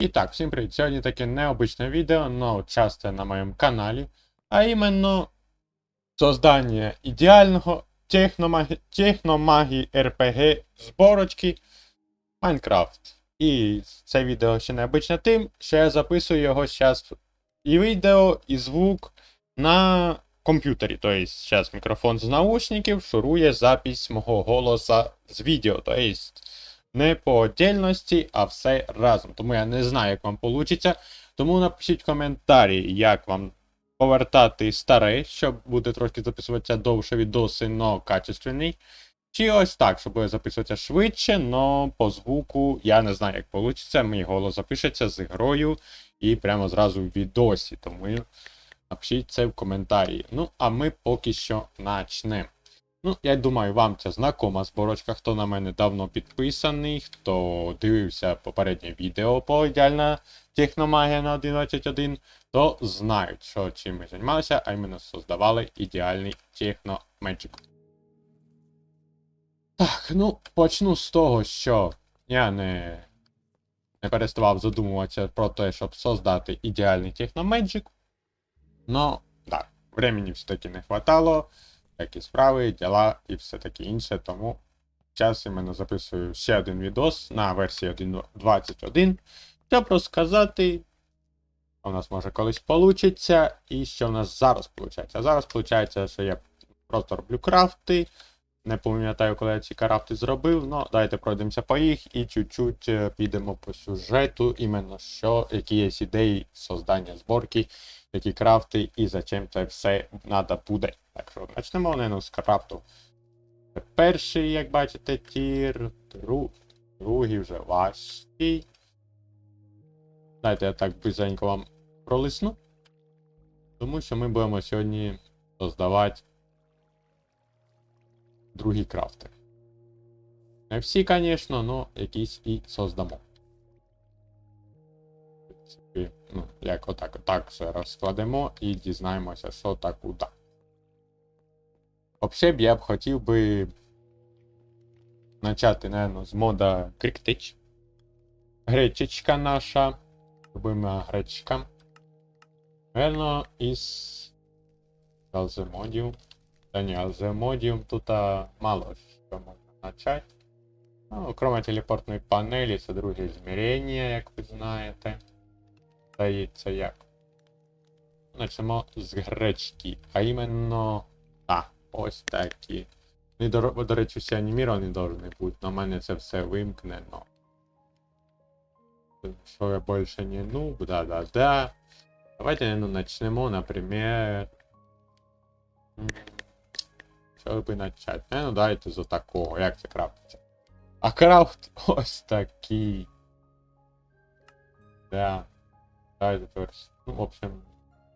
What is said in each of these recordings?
І так, всім привіт. Сьогодні таке необичне відео, но часто на моєму каналі, а іменно создання ідеального техномагі... техномагії RPG зборочки Майнкрафт. І це відео ще необичне тим, що я записую його зараз і відео, і звук на комп'ютері. Тобто зараз мікрофон з наушників шурує запись мого голоса з відео. Тобто не по отдельності, а все разом. Тому я не знаю, як вам вийде. Тому напишіть в коментарі, як вам повертати старе, щоб буде трошки записуватися довше відоси, но качественний. Чи ось так, щоб буде записуватися швидше, но по звуку я не знаю, як вийде. Мій голос запишеться з грою і прямо зразу в відосі. Тому напишіть це в коментарі. Ну, а ми поки що почнемо. Ну, я думаю, вам це знакома зборочка, хто на мене давно підписаний, хто дивився попереднє відео по ідеальна техномагія на 11.1, то знають, що чим ми займалися, а іменно создавали ідеальний техномеджик. Так, ну, почну з того, що я не, не переставав задумуватися про те, щоб создати ідеальний техномеджик. Но, так, времени все-таки не хватало всякі справи, діла і все таке інше. Тому зараз я записую ще один відос на версії 1.21, щоб розказати, у нас може колись вийде, і що в нас зараз виходить. Зараз виходить, що я просто роблю крафти. Не пам'ятаю, коли я ці крафти зробив, але давайте пройдемося по їх і чуть-чуть е, підемо по сюжету, іменно що, які є ідеї создання зборки, які крафти і зачем це все треба буде. Так що почнемо не з крафту. Перший, як бачите, тір, друг, другий вже важкий. Дайте я так близенько вам пролисну. Тому що ми будемо сьогодні создавати другі крафти. Не всі, звісно, але якісь і создамо. Ну, як отак, отак все розкладемо і дізнаємося, що та куди. Взагалі я б хотів би почати, наверное, з мода Кріктич. Гречечка наша. Любима гречка. Наверно, із Алземодів. Та ні, Алземодів тут мало що можна почати. Ну, окрім телепортної панелі, це друге змірення, як ви знаєте. Здається, як. Почнемо з гречки, а іменно. А, ось такі. Ну, до, до речі, всі аніміровані должны бути, на мене це все вимкнено. Що я більше не нуб, да-да-да. Давайте ну, начнемо, например. Що би начать? Не, ну давайте з такого, як це крафтиться. А крафт ось такий. Да. Давайте тепер. Ну, в общем,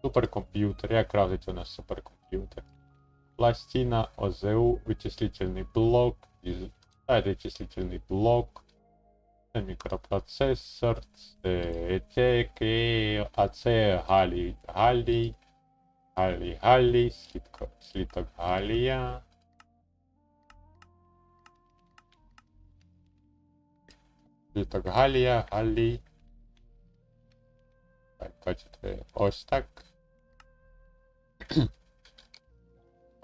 суперкомп'ютер. Як крафтить у нас суперкомп'ютер? Пластина, ОЗУ, вычислительный блок, это вычислительный блок, це мікропроцесор, це етек, а це галій, галій, галій, галій, слідко, слідок галія. Слідок галія, галій. Так, бачите, ось так.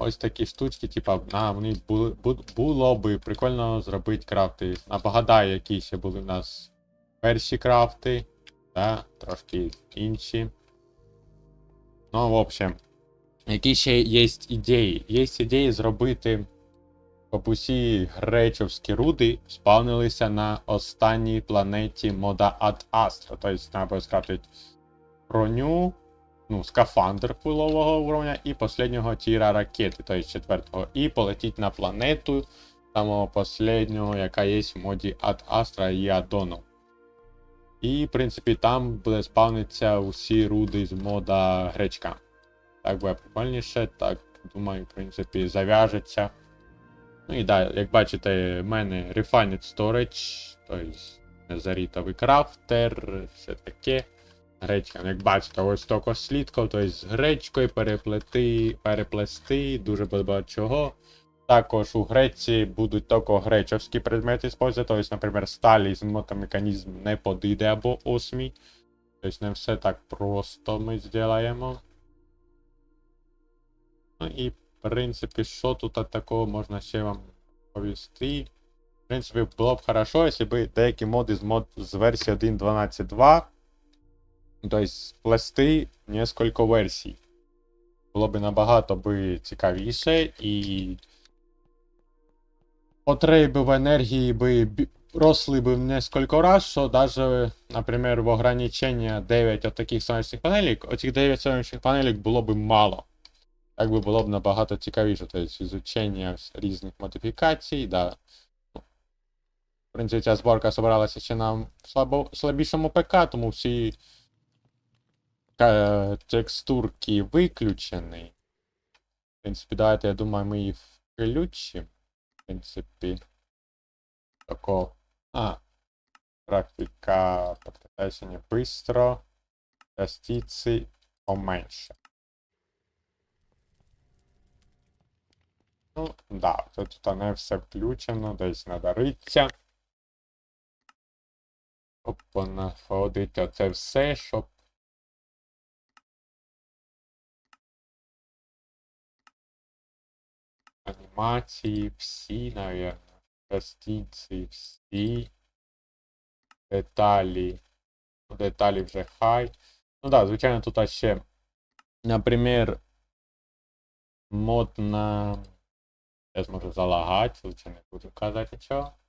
Ось такі штучки, типа, на, вони були, було би прикольно зробити крафти. Нагадаю, які ще були в нас перші крафти, да, трошки інші. Ну, в общем, які ще є ідеї. Є ідеї зробити, щоб усі гречовські руди спавнилися на останній планеті мода Ad Astra. Тобто, треба скрафтити броню, ну, скафандр пилового уровня і последнього тіра ракети, тобто четвертого. І полетіть на планету самого последнього, яка є в моді Ад Астра і Адону. І, в принципі, там буде спавнитися усі руди з мода гречка. Так буде прикольніше, так, думаю, в принципі, зав'яжеться. Ну і да, як бачите, в мене Refined Storage, тобто незарітовий крафтер, все таке гречка. Як бачите, ось тільки слідков, тобто з гречкою переплети, переплести, дуже багато чого. Також у Греції будуть тільки гречовські предмети використовуватися, тобто, наприклад, сталі з мотомеханізм не подійде або осмій. Тобто не все так просто ми зробимо. Ну і, в принципі, що тут такого можна ще вам повісти. В принципі, було б хорошо, якщо б деякі моди з, мод... з версії 1.12.2, тобто сплести несколько версій. Було б набагато би цікавіше і потреби в енергії би росли би в несколько раз, що даже, наприклад, в ограничення 9 от таких сонячних панелей, оцих 9 сонячних панелей було б мало. Так би було б набагато цікавіше, тобто ізучення вс- різних модифікацій, да. В принципі, ця зборка збиралася ще на слабо, слабішому ПК, тому всі е, текстурки виключені. В принципі, давайте, я думаю, ми їх включимо. Принципі. Тако. А. Графіка подтверждение быстро. Частицы поменьше. Ну, да, тут не все включено, десь надо ритися. Щоб понаходити оце все, щоб. Анімації всі, наверное. Частиці всі. Деталі. Ну, Деталі вже хай. Ну да, звичайно, тут ще, наприклад, мод на. Я зможу залагати, лучше не буду казати нічого.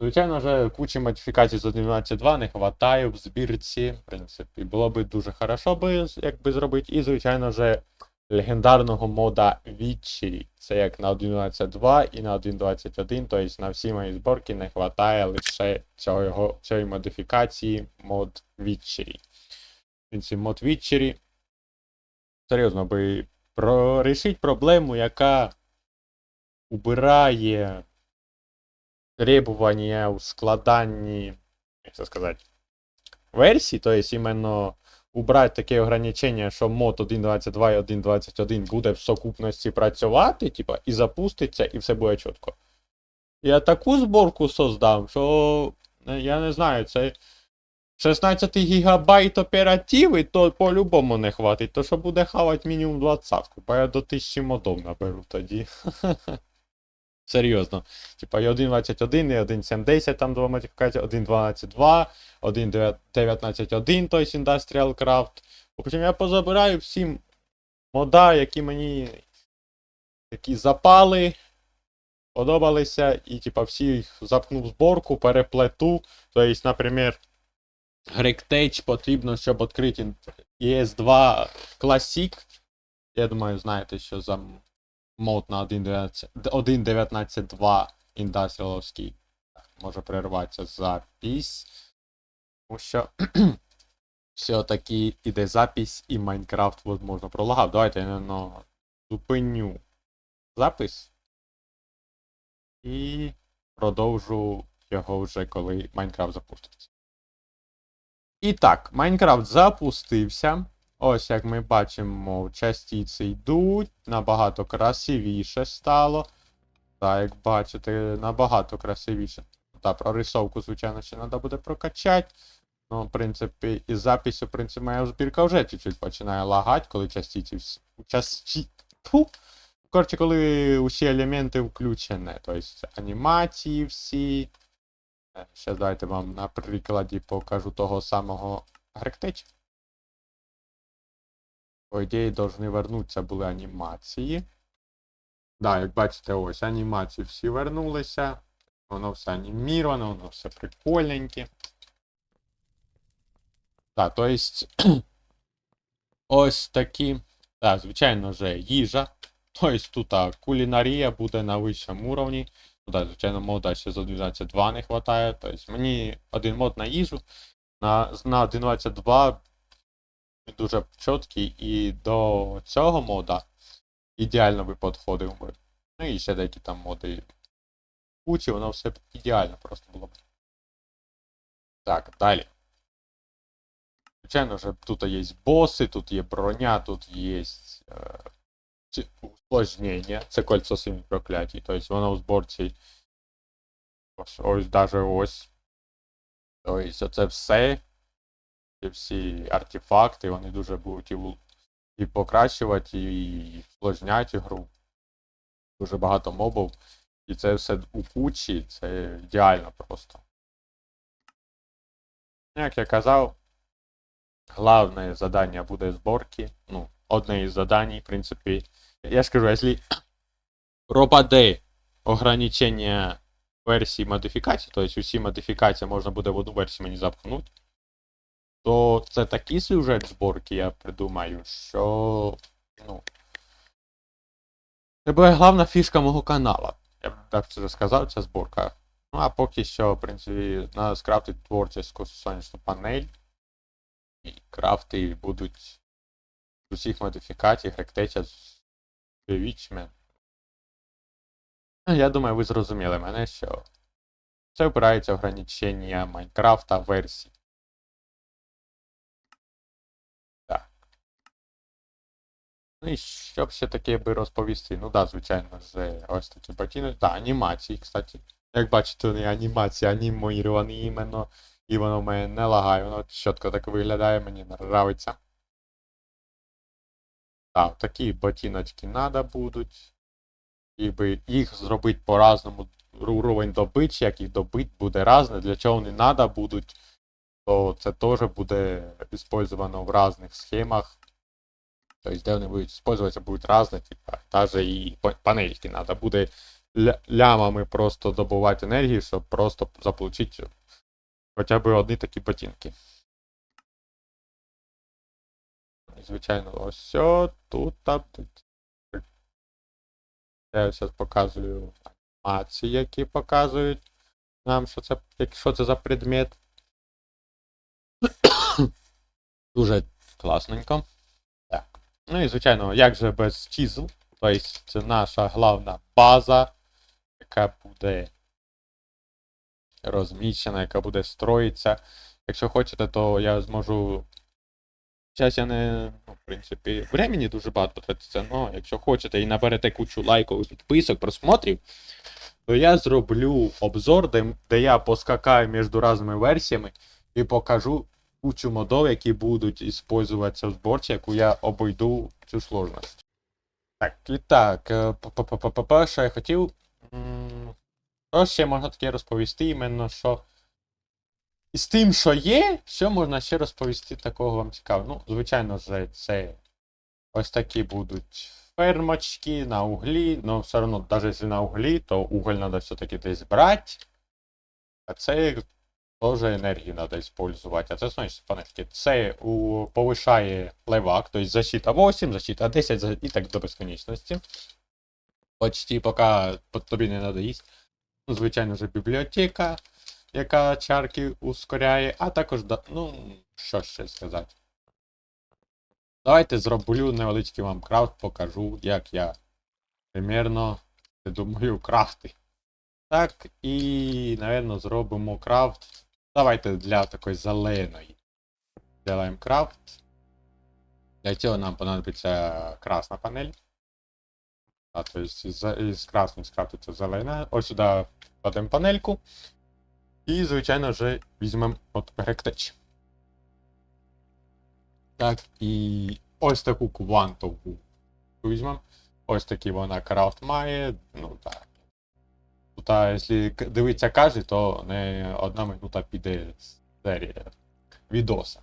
Звичайно, вже кучі модифікацій з 11.2 не хватає в збірці. В принципі, було би дуже хорошо би, якби зробити. І, звичайно, вже легендарного мода Вітчері. Це як на 1.12.2 і на 1.21, тобто на всі мої зборки не хватає лише цього, цієї модифікації мод Вітчері. В принципі, мод Вітчері серйозно би прорішить проблему, яка убирає требування у складанні, як це сказати, версій, тобто іменно убрати таке ограничення, що мод 1.22 і 1.21 буде в сукупності працювати, типа, і запуститься, і все буде чітко. Я таку зборку создам, що е, я не знаю, це 16 гігабайт оперативи, то по-любому не хватить, то що буде хавати мінімум 20, бо я до 1000 модов наберу тоді. Серйозно. Типа і 1.21, і 1.7.10, там два модифікації, 1.12.2, 1.19.1, тобто Industrial Craft. Потім я позабираю всі мода, які мені які запали, подобалися, і типа всі їх запхну в зборку, переплету. Тобто, наприклад, GregTech потрібно, щоб відкрити ES2 Classic. Я думаю, знаєте, що за мод на 1.19 1.19.2 індастріаловський. Може перерватися запись. Тому що все-таки іде запись і Майнкрафт можна пролагав. Давайте я ну, зупиню запис. І продовжу його вже коли Майнкрафт запуститься. І так, Майнкрафт запустився. Ось як ми бачимо, частиці йдуть, набагато красивіше стало. Так, як бачите, набагато красивіше. Так, прорисовку, звичайно, ще треба буде прокачати. Ну, в принципі, із запису, в принципі, моя збірка вже чуть-чуть починає лагати, коли частиці всі. Часті... Коротше, коли усі елементи включені. Тобто анімації всі. Зараз давайте вам на прикладі покажу того самого Гректеча. По ідеї, повинні вернутися були анімації. Да, як бачите, ось анімації всі вернулися. Воно все аніміровано, воно все прикольненьке. Так, то есть. ось такі. Так, звичайно же, їжа. Тобто тут кулінарія буде на вищому уровні. Ну, так, звичайно, мода ще з 1.12.2 не вистачає. Тобто мені один мод на їжу. На, на 1.12.2 дуже чіткий і до цього мода ідеально би підходив би. Ну і ще деякі там моди. Кучі, воно все ідеально просто було б. Так, далі. Звичайно ж, тут є боси, тут є броня, тут є е, усложнення. Це кольцо синіх проклятій. Тобто воно у зборці. Ось, ось даже ось. Тобто це все. Всі артефакти, вони дуже будуть і, і покращувати, і усложняти гру. Дуже багато мобів. І це все у кучі, це ідеально просто. Як я казав, главне задання буде зборки. Ну, одне із задань, в принципі. Я скажу, якщо пропаде ограничення версії модифікацій, тобто усі модифікації можна буде в одну версію мені запхнути, то це такий сюжет зборки, я придумаю, що. Ну. Це буде головна фішка мого каналу. Я б так це сказав, ця зборка. Ну а поки що, в принципі, треба скрафтити творчу сонячну панель. І крафти будуть з усіх модифікацій, гректеча з Witchman. Ну, Я думаю, ви зрозуміли мене, що це опирається в ограничення Майнкрафта версій. Ну і що б ще таке би розповісти? Ну да, звичайно, з ось такі ботини. Так, анімації, кстати. Як бачите, анімація анімовані іменно. І воно в мене не лагає, воно чітко так виглядає, мені нравиться. Так, такі ботиночки надо будуть. І би їх зробити по-разному уровень добичі, як їх добити буде разне, для чого вони надо будуть, то це теж буде використовано в різних схемах. Тобто, де вони будуть використовуватися, будуть різні, типа, навіть і панельки треба буде ля- лямами просто добувати енергію, щоб просто заполучити хоча б одні такі ботинки. Звичайно, ось все, тут, там. Я зараз показую анімації, які показують нам, що це, що це за предмет. Дуже класненько. Ну і звичайно, як же без чізл. Тобто це наша головна база, яка буде розміщена, яка буде строїтися. Якщо хочете, то я зможу. Зараз я не. Ну, в принципі, времени дуже багато потратиться, але якщо хочете і наберете кучу лайків, підписок, просмотрів, то я зроблю обзор, де, де я поскакаю між різними версіями і покажу кучу модов, які будуть використовуватися в зборці, яку я обойду цю сложність. Так, і так, е, що я хотів. Що ще можна таке розповісти, іменно що. З тим, що є, що можна ще розповісти такого вам цікавого. Ну, звичайно ж, це ось такі будуть фермочки на углі, ну все одно, навіть якщо на углі, то уголь треба все-таки десь брати. А це теж енергію треба використовувати. А це значить панельки. Це у, повишає левак, тобто защита 8, защита 10 і так до безконечності. Почти поки по- тобі не надоїсть. Ну, звичайно ж, бібліотека, яка чарки ускоряє, а також, ну, що ще сказати. Давайте зроблю невеличкий вам крафт, покажу, як я примерно думаю крафти. Так, і, напевно, зробимо крафт. Давайте для такої зеленої. Делаємо крафт. Для цього нам понадобиться красна панель. А, то есть із, красної скрафтиться зелена. Ось сюди кладемо панельку. І, звичайно, вже візьмемо от гректеч. Так, і ось таку квантову візьмемо. Ось такий вона крафт має. Ну так. Тут, а, якщо к- дивитися кожен, то не одна минута піде серія відоса.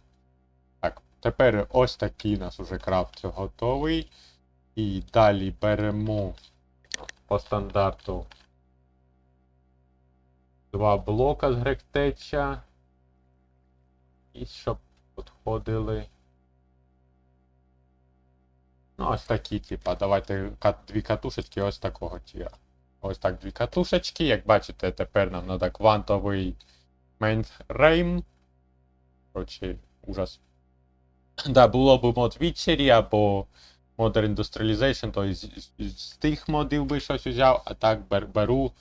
Так, тепер ось такий у нас уже крафт готовий. І далі беремо по стандарту два блока з гректеча. І щоб підходили. Ну, ось такі, типа, давайте дві катушечки ось такого тіра. Ось так дві катушечки. Як бачите, тепер нам треба квантовий мейнфрейм. Короче, ужас. Да, було б мод Witchery або Modern Industrialization, то з, з, з тих модів би щось взяв, а так бер, беру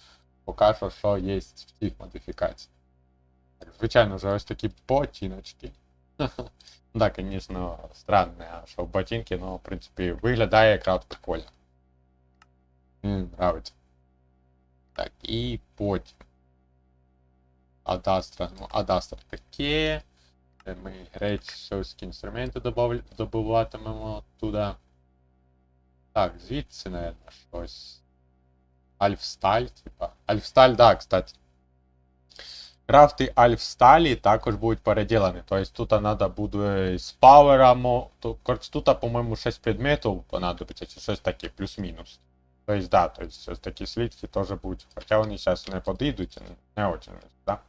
поки що, є в цих модифікаціях. Звичайно, вже ось такі ботиночки. Так, звісно, странне, що ботинки, ну, в принципі, виглядає якраз прикольно. Мені нравиться. Так, і потім. Адастра. Ну, Адастра таке. Ми гречовські інструменти добуватимемо туди. Так, звідси, наверное, щось. Альфсталь, типа. Альфсталь, да, кстати. Крафти Альфсталі також будуть переділені. Тобто тут треба буде з павером. Тут, по-моєму, 6 предметів понадобиться, чи щось таке, плюс-мінус. Тобто, да, тобто, щось такі слідки теж будуть. Хоча вони зараз не подійдуть, не, очень, да.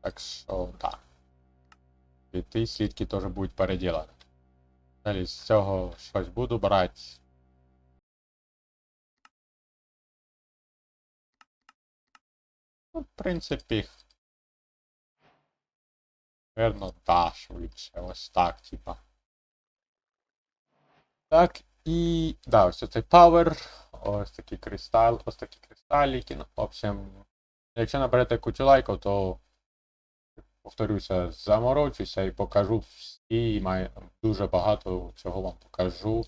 Так що, да. І ті слідки теж будуть переділені. Далі з цього щось буду брати. Ну, в принципі. Наверно, да, швидше. Ось так, типа. Так, і. Да, ось цей Power. Ось такий кристал, ось такі кристаліки. Ну, в общем, якщо наберете кучу лайків, то повторюся, заморочуся і покажу всі, маю дуже багато чого вам покажу,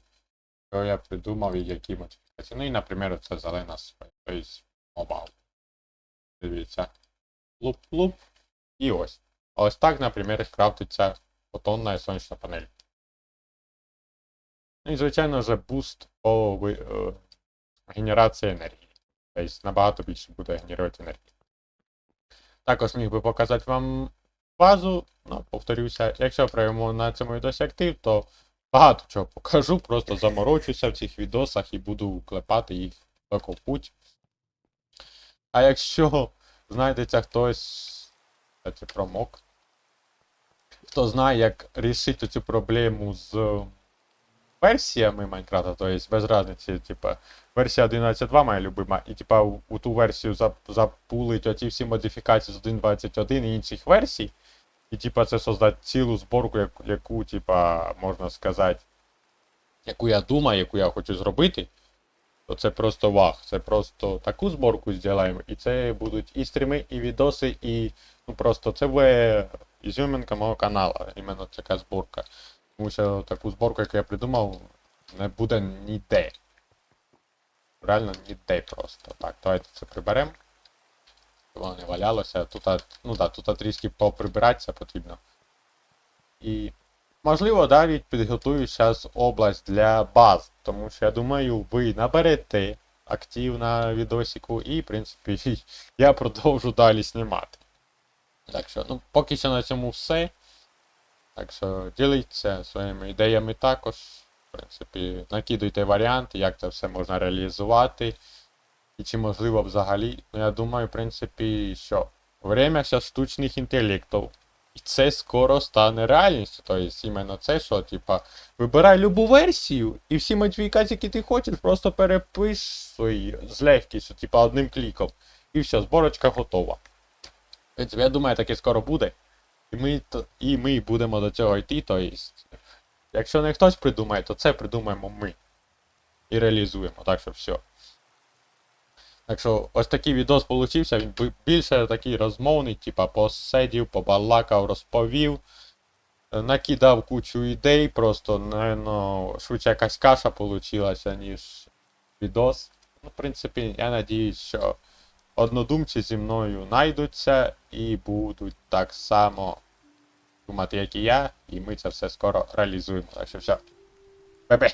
що я придумав і які модифікації. Ну і, наприклад, це зелена тобто мобайл. Дивіться. Луп-луп. І ось. Ось так, наприклад, крафтиться фотонна сонячна панель. Ну і, звичайно же, буст по е, генерації енергії. Тобто набагато більше буде генерувати енергії. Також міг би показати вам базу, ну, повторюся, якщо приймемо на цьому відосі актив, то багато чого покажу, просто заморочуся в цих відосах і буду клепати їх в путь. А якщо знайдеться хтось, кстати, промок, хто знає, як рішити цю проблему з версіями Майнкрафта, то есть без разниці, типа, версія 11.2 моя любима, і типа у, у ту версію запулить оці всі модифікації з 1.21 і інших версій, і типа це создати цілу зборку, яку, яку типа, можна сказати, яку я думаю, яку я хочу зробити, то це просто вах. Це просто таку зборку зробимо, і це будуть і стріми, і відоси, і ну просто це буде ізюминка мого каналу, іменно така зборка. Тому що таку зборку, яку я придумав, не буде ніде. Реально ніде просто. Так, давайте це приберемо. Щоб воно не валялося. Тут, ну да, тут трішки поприбиратися потрібно. І можливо навіть підготую зараз область для баз. Тому що я думаю, ви наберете актив на відосику і, в принципі, я продовжу далі знімати. Так що, ну, поки що на цьому все. Так що діліться своїми ідеями також. В принципі, накидуйте варіанти, як це все можна реалізувати. І чи можливо взагалі. Ну я думаю, в принципі, що время зараз штучних інтелектів. І це скоро стане реальністю. Тобто, іменно це, що, типа, вибирай любу версію, і всі модифікації, які ти хочеш, просто перепиш свої з легкістю, типа одним кліком. І все, зборочка готова. В принципі, я думаю, таке скоро буде. І ми, і ми будемо до цього йти, то есть, якщо не хтось придумає, то це придумаємо ми. І реалізуємо, так що все. Так що ось такий відос получився, він більше такий розмовний, типа посидів, побалакав, розповів, накидав кучу ідей, просто, наверно, швидше якась каша получилася, ніж відос. Ну, в принципі, я надіюсь, що однодумці зі мною знайдуться і будуть так само думати, як і я, і ми це все скоро реалізуємо. Так що все. Бе-бе.